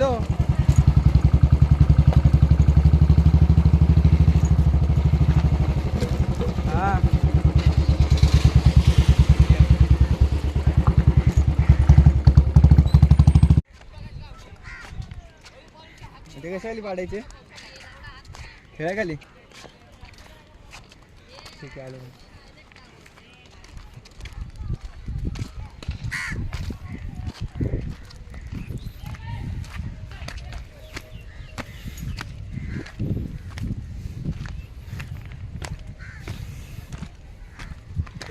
Hello. ते आली पाडायचे? खेळा खाली. ठीक आहे आलो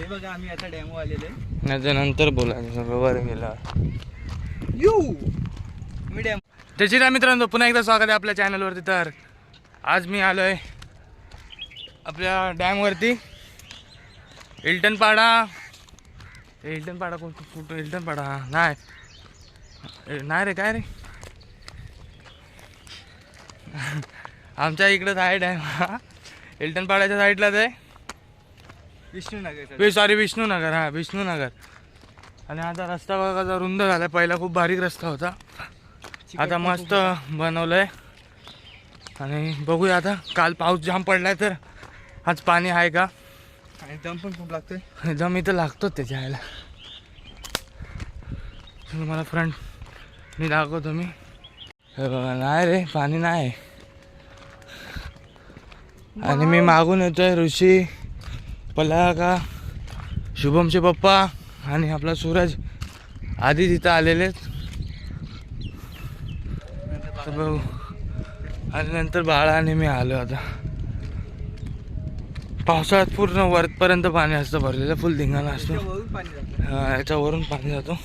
बघा आम्ही आता डॅमो आलेले नंतर वर गेला यू मी डॅम त्याची मित्रांनो पुन्हा एकदा स्वागत आहे आपल्या चॅनलवरती तर आज मी आलो आहे आपल्या डॅमवरती हिल्टन पाडा कोण कुठं हिल्टन पाडा नाही. ए, नाही रे काय रे? आमच्या इकडंच आहे. डॅम हा हिल्टन पाड्याच्या साईडलाच आहे. विष्णूनगर सॉरी विष्णूनगर हा विष्णूनगर. आणि आता रस्ता बघा रुंद झाला. पहिला खूप बारीक रस्ता होता. आता मस्त बनवलंय. आणि बघूया आता काल पाऊस जाम पडलाय तर आज पाणी आहे का? आणि दम पण खूप लागतोय. जम इथं लागतोच त्याच्या आयला तुम्हाला फ्रंट मी दाखवतो मी. हे बघा नाही रे पाणी नाही. आणि मी मागून येतोय ऋषी. पलाका शुभमचे पप्पा आणि आपला सूरज आधी तिथं आलेले. तर बघू. आणि नंतर बाळा आणि मी आलो आता. पावसाळ्यात पूर्ण वरपर्यंत पाणी असतं भरलेलं फुल धिंगाणा असतो. याच्यावरून पाणी जातो.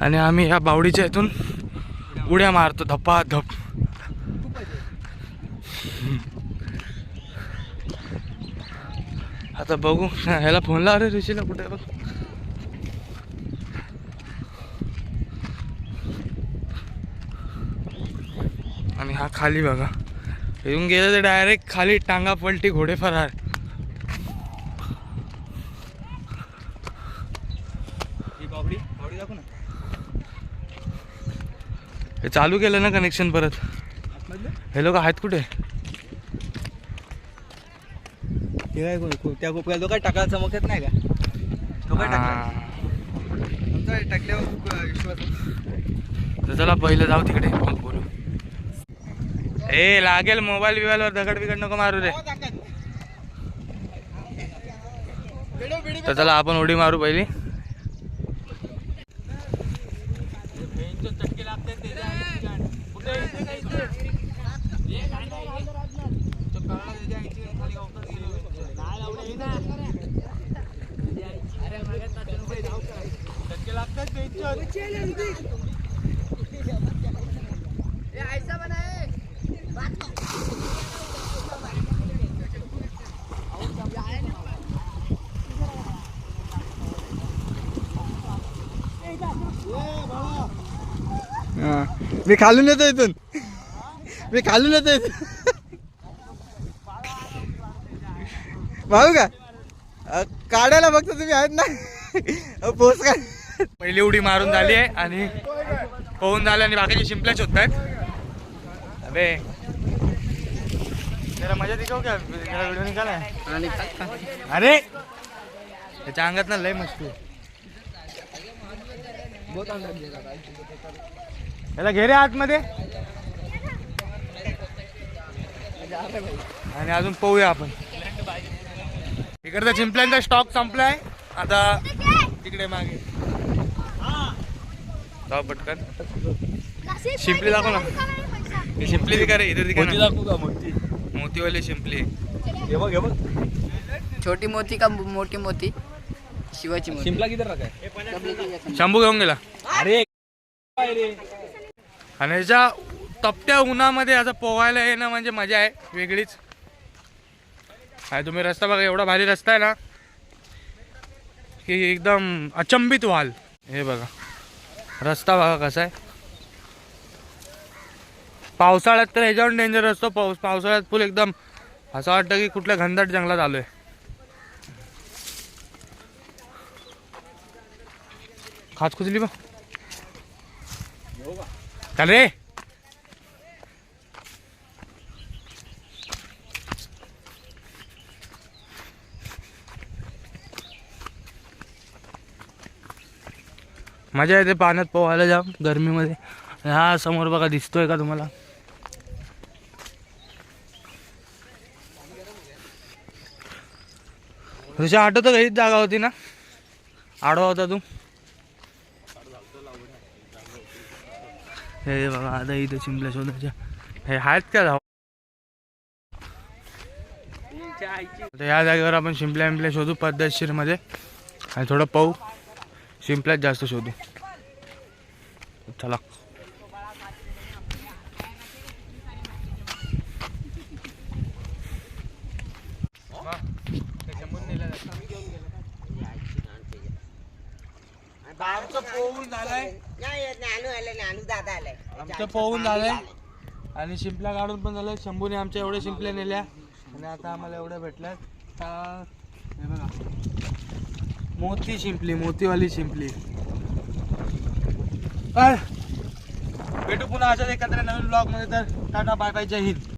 आणि आम्ही या बावडीच्या इथून उड्या मारतो धप्पा धप आता बघू. ह्याला फोन लाव रे ऋषीला कुठे बघ. आणि हा खाली बघा. येऊन गेलं तर डायरेक्ट खाली टांगा पलटी घोडे फरार ही चालू केलं ना कनेक्शन परत. हे लोक आहेत कुठे? ते काय को- को- त्या कोपऱ्याला तो काय टाकायला चमकत नाही का? तो काय टाकला? हा. आमचा टाकल्यावर खूप अं, विश्वास आहे. तर चला पहिलं जाऊ तिकडे मग बोलू. ए लागेल मोबाईल बिबाईलवर दगड बिगड नको मारू रे. तर चला आपण उडी मारू पहिली. हा. मी खालून येतो इथून. मी खालून येतो इथून. भाऊ का? काढायला फक्त तुम्ही आहेत ना? अ, पोच का? पहिली उडी मारून झाली आहे आणि पोहून झालं आणि बाकीचे शिंपल्या होत आहेत अबे. जरा मजा दिखाव क्या जरा व्हिडिओ अरे! त्याच्या अंगात ना लय मस्ती याला घे रे आतमध्ये. आणि अजून पोहूया आपण. इकडचा चिंपल्यांचा स्टॉक संपलाय. आता तिकडे मागे. जाऊ पटकन. शिंपली दाखव ना. ही शिंपली दिका रे इधर दिका ना. का मोठी मोतीवाली शिंपली. हे बघ हे बघ. छोटी मोती का मोठी मोती? शिवाची मोती. शिंपला किती शंभू घेऊन गेला. अरे. आणि ह्याच्या तपत्या उन्हामध्ये असं पोहायला येणं म्हणजे मजा आहे वेगळीच. आहे तुम्ही रस्ता बघा एवढा भारी रस्ता आहे ना की एकदम अचंबित व्हाल. हे बघा रस्ता बघा कसा आहे. पावसाळ्यात तर ह्याच्यावर डेंजर असतो पाऊस पावसाळ्यात फुल एकदम असं वाटतं की कुठल्या घनदाट जंगलात आलोय. खात खुजली बा. चल रे मजा येते पाण्यात पोहायला जाम गरमीमध्ये. हा समोर बघा दिसतोय का तुम्हाला? तुझ्या आठवतं का? हीच जागा होती ना? आडवा होता तू. हे बघा आता इथं शिंपल्या शोधायच्या हे आहेत का धाव या जागेवर आपण शिंपल्या विंपल्या शोधू पद्धतशीरमध्ये. आणि थोडं पाहू. शिंपल्यात जास्त शोधू. चला. आमचं पोहून झालंय. आमचं पोहून झालंय. आणि शिंपल्या काढून पण झालं शंभूने आमच्या एवढ्या शिंपल्या नेल्या. आणि आता आम्हाला एवढ्या भेटल्यात. आता हे बघा. मोती शिंपली मोतीवाली शिंपली. काय? भेटू पुन्हा अशाच एकत्र नवीन ब्लॉगमध्ये. तर टाटा बाय बाय जय हिंद.